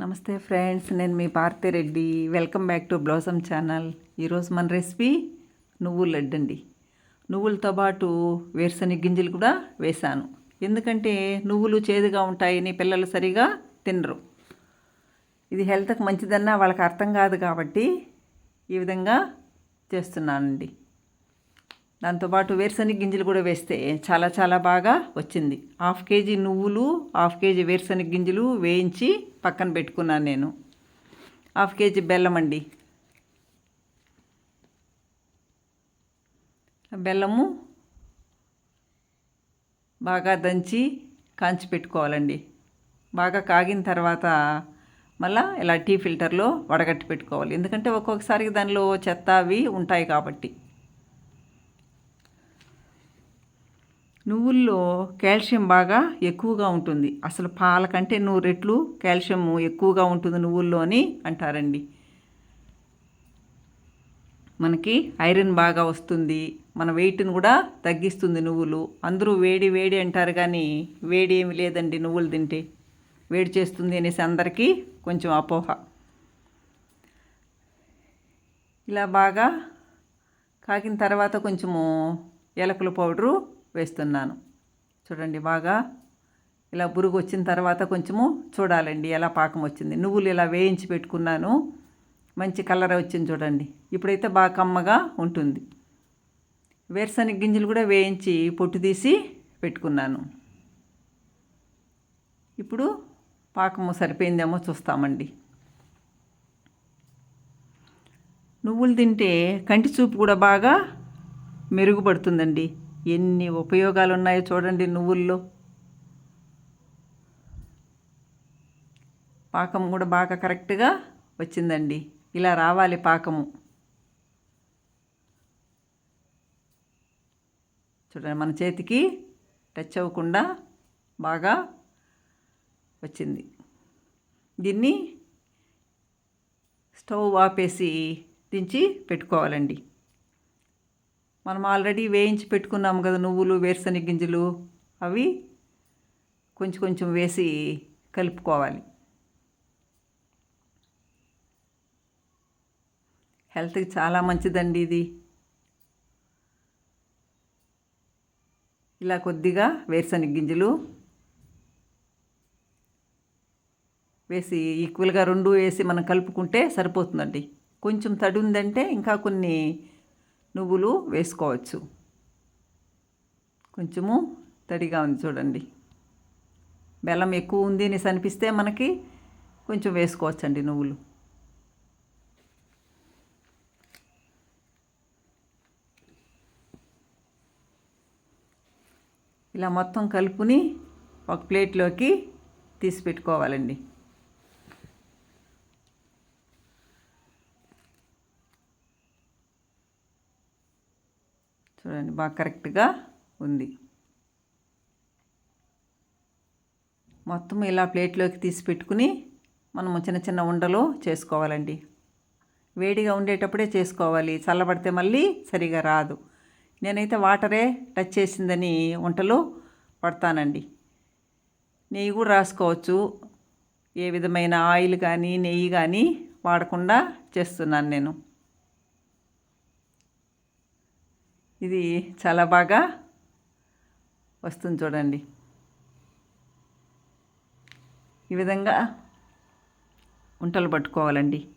నమస్తే ఫ్రెండ్స్ నేను మీ Reddy. Welcome back to blossom channel. ఈరోజు మన రెసిపీ నువ్వుల లడ్డు అండి. నువ్వులతో పాటు వేరుశనగ గింజలు కూడా వేశాను. ఎందుకంటే నువ్వులు చేదుగా ఉంటాయని పిల్లలు సరిగా తినరు. ఇది హెల్త్కి మంచిదన్నా వాళ్ళకి అర్థం కాదు కాబట్టి ఈ విధంగా చేస్తున్నానండి. దాంతోపాటు వేరుశనగ గింజలు కూడా వేస్తే చాలా చాలా బాగా వచ్చింది. హాఫ్ కేజీ నువ్వులు హాఫ్ కేజీ వేరుశనగ గింజలు వేయించి పక్కన పెట్టుకున్నాను నేను. హాఫ్ కేజీ బెల్లం అండి. బెల్లము బాగా దంచి కాంచి పెట్టుకోవాలండి. బాగా కాగిన తర్వాత మళ్ళీ ఇలా టీ ఫిల్టర్లో వడగట్టి పెట్టుకోవాలి. ఎందుకంటే ఒక్కొక్కసారి దానిలో చెత్త అవి ఉంటాయి కాబట్టి. నువ్వుల్లో కాల్షియం బాగా ఎక్కువగా ఉంటుంది. అసలు పాల కంటే నూరు రెట్లు కాల్షియం ఎక్కువగా ఉంటుంది నువ్వుల్లో అని అంటారండి. మనకి ఐరన్ బాగా వస్తుంది. మన వెయిట్ని కూడా తగ్గిస్తుంది నువ్వులు. అందరూ వేడి వేడి అంటారు కానీ వేడి ఏమి లేదండి నువ్వులు తింటే. వేడి చేస్తుంది అనేసి అందరికీ కొంచెం అపోహ. ఇలా బాగా కాకిన తర్వాత కొంచెము ఎలకల పౌడరు వేస్తున్నాను. చూడండి బాగా ఇలా బురుగు వచ్చిన తర్వాత కొంచెము చూడాలండి ఎలా పాకం వచ్చింది. నువ్వులు ఇలా వేయించి పెట్టుకున్నాను. మంచి కలర్ వచ్చింది చూడండి. ఇప్పుడైతే బాగా కమ్మగా ఉంటుంది. వేరుశనగ గింజలు కూడా వేయించి పొట్టు తీసి పెట్టుకున్నాను. ఇప్పుడు పాకము సరిపోయిందేమో చూస్తామండి. నువ్వులు తింటే కంటి చూపు కూడా బాగా మెరుగుపడుతుందండి. ఎన్ని ఉపయోగాలు ఉన్నాయో చూడండి నువ్వుల్లో. పాకం కూడా బాగా కరెక్ట్గా వచ్చిందండి. ఇలా రావాలి పాకము. చూడండి మన చేతికి టచ్ అవ్వకుండా బాగా వచ్చింది. దీన్ని స్టవ్ ఆపేసి దించి పెట్టుకోవాలండి. మనం ఆల్రెడీ వేయించి పెట్టుకున్నాము కదా నువ్వులు వేరుశనగ గింజలు అవి కొంచెం కొంచెం వేసి కలుపుకోవాలి. హెల్త్కి చాలా మంచిదండి ఇది. ఇలా కొద్దిగా వేరుశనగ గింజలు వేసి ఈక్వల్గా రెండు వేసి మనం కలుపుకుంటే సరిపోతుందండి. కొంచెం తడి ఉందంటే ఇంకా కొన్ని నువ్వులు వేసుకోవచ్చు. కొంచెము తడిగా ఉంది చూడండి. బెల్లం ఎక్కువ ఉంది అని అనిపిస్తే మనకి కొంచెం వేసుకోవచ్చండి నువ్వులు. ఇలా మొత్తం కలుపుని ఒక ప్లేట్లోకి తీసి పెట్టుకోవాలండి. చూడండి బాగా కరెక్ట్గా ఉంది. మొత్తం ఇలా ప్లేట్లోకి తీసి పెట్టుకుని మనము చిన్న చిన్న ఉండలు చేసుకోవాలండి. వేడిగా ఉండేటప్పుడే చేసుకోవాలి. చల్లబడితే మళ్ళీ సరిగా రాదు. నేనైతే వాటరే టచ్ చేసిందని వంటలు పడతానండి. నెయ్యి కూడా రాసుకోవచ్చు. ఏ విధమైన ఆయిల్ కానీ నెయ్యి కానీ వాడకుండా చేస్తున్నాను నేను. ఇది చాలా బాగా వస్తుంది చూడండి. ఈ విధంగా ఉంటలు పట్టుకోవాలండి.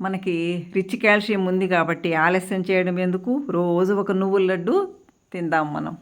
మనకి రిచ్ కాల్షియం ఉంది కాబట్టి ఆలస్యం చేయడం ఎందుకు? రోజు ఒక నువ్వుల లడ్డు తిందాం మనం.